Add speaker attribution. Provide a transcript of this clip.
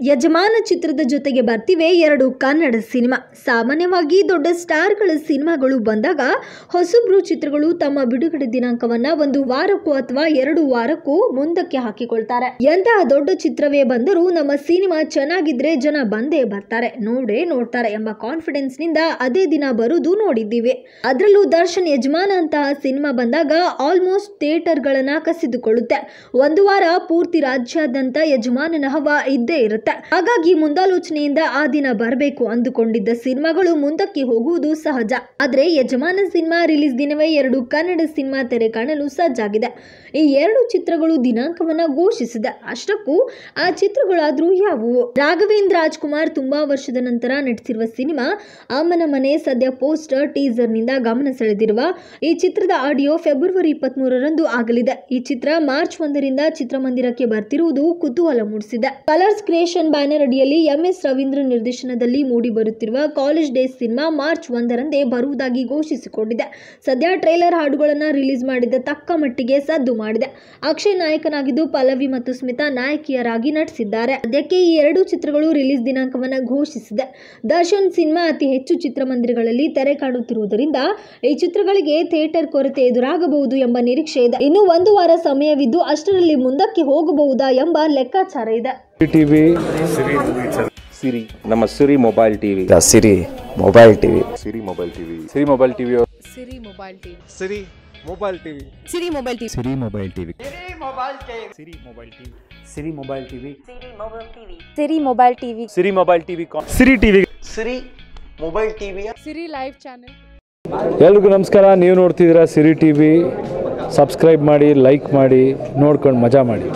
Speaker 1: ಯಜಮಾನ ಚಿತ್ರದ ಜೊತೆಗೆ ಬರ್ತಿವೆ ಎರಡು ಕನ್ನಡ ಸಿನಿಮಾ. ಸಾಮಾನ್ಯವಾಗಿ ದೊಡ್ಡ ಸ್ಟಾರ್ಗಳ ಸಿನಿಮಾಗಳು ಬಂದಾಗ ಹೊಸಬ್ರು ಚಿತ್ರಗಳು ತಮ್ಮ ಬಿಡುಗಡೆ ದಿನಾಂಕವನ್ನ ಒಂದು ವಾರಕ್ಕೂ ಅಥವಾ ಎರಡು ವಾರಕ್ಕೂ ಮುಂದಕ್ಕೆ ಹಾಕಿಕೊಳ್ತಾರೆ. ಎಂತಹ ದೊಡ್ಡ ಚಿತ್ರವೇ ಬಂದರೂ ನಮ್ಮ ಸಿನಿಮಾ ಚೆನ್ನಾಗಿದ್ರೆ ಜನ ಬಂದೇ ಬರ್ತಾರೆ. ನೋಡೇ ನೋಡ್ತಾರೆ ಎಂಬ ಕಾನ್ಫಿಡೆನ್ಸ್ನಿಂದ ಅದೇ ದಿನ ಬರುವುದು ನೋಡಿದ್ದೀವಿ. ಅದರಲ್ಲೂ ದರ್ಶನ್ ಯಜಮಾನ ಅಂತಹ ಸಿನಿಮಾ ಬಂದಾಗ ಆಲ್ಮೋಸ್ಟ್ ಥಿಯೇಟರ್ಗಳನ್ನ ಕಸಿದುಕೊಳ್ಳುತ್ತೆ. ಒಂದು ವಾರ ಪೂರ್ತಿ ರಾಜ್ಯಾದ್ಯಂತ ಯಜಮಾನನ ಹವಾ ಇದ್ದೇ ಇರುತ್ತೆ. ಹಾಗಾಗಿ ಮುಂದಾಲೋಚನೆಯಿಂದ ಆ ದಿನ ಬರಬೇಕು ಅಂದುಕೊಂಡಿದ್ದ ಸಿನಿಮಾಗಳು ಮುಂದಕ್ಕೆ ಹೋಗುವುದು ಸಹಜ. ಆದ್ರೆ ಯಜಮಾನ ಸಿನಿಮಾ ರಿಲೀಸ್ ದಿನವೇ ಎರಡು ಕನ್ನಡ ಸಿನಿಮಾ ತೆರೆ ಕಾಣಲು ಸಜ್ಜಾಗಿದೆ. ಈ ಎರಡು ಚಿತ್ರಗಳು ದಿನಾಂಕವನ್ನ ಘೋಷಿಸಿದೆ. ಅಷ್ಟಕ್ಕೂ ಆ ಚಿತ್ರಗಳಾದ್ರೂ ಯಾವುವು? ರಾಘವೇಂದ್ರ ರಾಜ್ಕುಮಾರ್ ತುಂಬಾ ವರ್ಷದ ನಂತರ ನಟಿಸಿರುವ ಸಿನಿಮಾ ಅಮ್ಮನ ಮನೆ ಸದ್ಯ ಪೋಸ್ಟರ್, ಟೀಸರ್ನಿಂದ ಗಮನ ಸೆಳೆದಿರುವ ಈ ಚಿತ್ರದ ಆಡಿಯೋ ಫೆಬ್ರವರಿ ಇಪ್ಪತ್ಮೂರರಂದು ಆಗಲಿದೆ. ಈ ಚಿತ್ರ ಮಾರ್ಚ್ ಒಂದರಿಂದ ಚಿತ್ರಮಂದಿರಕ್ಕೆ ಬರ್ತಿರುವುದು ಕುತೂಹಲ ಮೂಡಿಸಿದೆ. ಕಲರ್ಸ್ ಕ್ರಿಯೇಷನ್ ಬ್ಯಾನರ್ ಅಡಿಯಲ್ಲಿ ಎಂಎಸ್ ರವೀಂದ್ರ ನಿರ್ದೇಶನದಲ್ಲಿ ಮೂಡಿ ಬರುತ್ತಿರುವ ಕಾಲೇಜ್ ಡೇಸ್ ಸಿನಿಮಾ ಮಾರ್ಚ್ ಒಂದರಂದೇ ಬರುವುದಾಗಿ ಘೋಷಿಸಿಕೊಂಡಿದೆ. ಸದ್ಯ ಟ್ರೈಲರ್ ಹಾಡುಗಳನ್ನು ರಿಲೀಸ್ ಮಾಡಿದ ತಕ್ಕ ಮಟ್ಟಿಗೆ ಸದ್ದು ಮಾಡಿದೆ. ಅಕ್ಷಯ್ ನಾಯಕನಾಗಿದ್ದು ಪಲ್ಲವಿ ಮತ್ತು ಸ್ಮಿತಾ ನಾಯಕಿಯರಾಗಿ ನಟಿಸಿದ್ದಾರೆ. ಸದ್ಯಕ್ಕೆ ಈ ಎರಡು ಚಿತ್ರಗಳು ರಿಲೀಸ್ ದಿನಾಂಕವನ್ನ ಘೋಷಿಸಿದೆ. ದರ್ಶನ್ ಸಿನಿಮಾ ಅತಿ ಹೆಚ್ಚು ಚಿತ್ರಮಂದಿರಗಳಲ್ಲಿ ತೆರೆ ಕಾಣುತ್ತಿರುವುದರಿಂದ ಈ ಚಿತ್ರಗಳಿಗೆ ಥಿಯೇಟರ್ ಕೊರತೆ ಎದುರಾಗಬಹುದು ಎಂಬ ನಿರೀಕ್ಷೆ ಇದೆ. ಇನ್ನು ಒಂದು ವಾರ ಸಮಯವಿದ್ದು ಅಷ್ಟರಲ್ಲಿ ಮುಂದಕ್ಕೆ ಹೋಗಬಹುದಾ ಎಂಬ ಲೆಕ್ಕಾಚಾರ ಇದೆ.
Speaker 2: ಟಿವಿ ಸಿರಿ ನಮ್ಮ Siri mobile TV
Speaker 3: Siri mobile TV
Speaker 4: Siri mobile TV
Speaker 2: Siri mobile TV
Speaker 5: Siri mobile TV
Speaker 4: Siri mobile TV
Speaker 5: Siri mobile TV
Speaker 3: Siri mobile TV
Speaker 6: Siri mobile TV
Speaker 7: Siri mobile TV
Speaker 2: Siri mobile TV
Speaker 6: Siri TV
Speaker 4: Siri mobile TV
Speaker 5: Siri live channel
Speaker 2: ಎಲ್ರಿಗೂ ನಮಸ್ಕಾರ ನೀವು ನೋಡ್ತಿದ್ದೀರಾ Siri TV subscribe ಮಾಡಿ like ಮಾಡಿ ನೋಡ್ಕೊಂಡು ಮಜಾ ಮಾಡಿ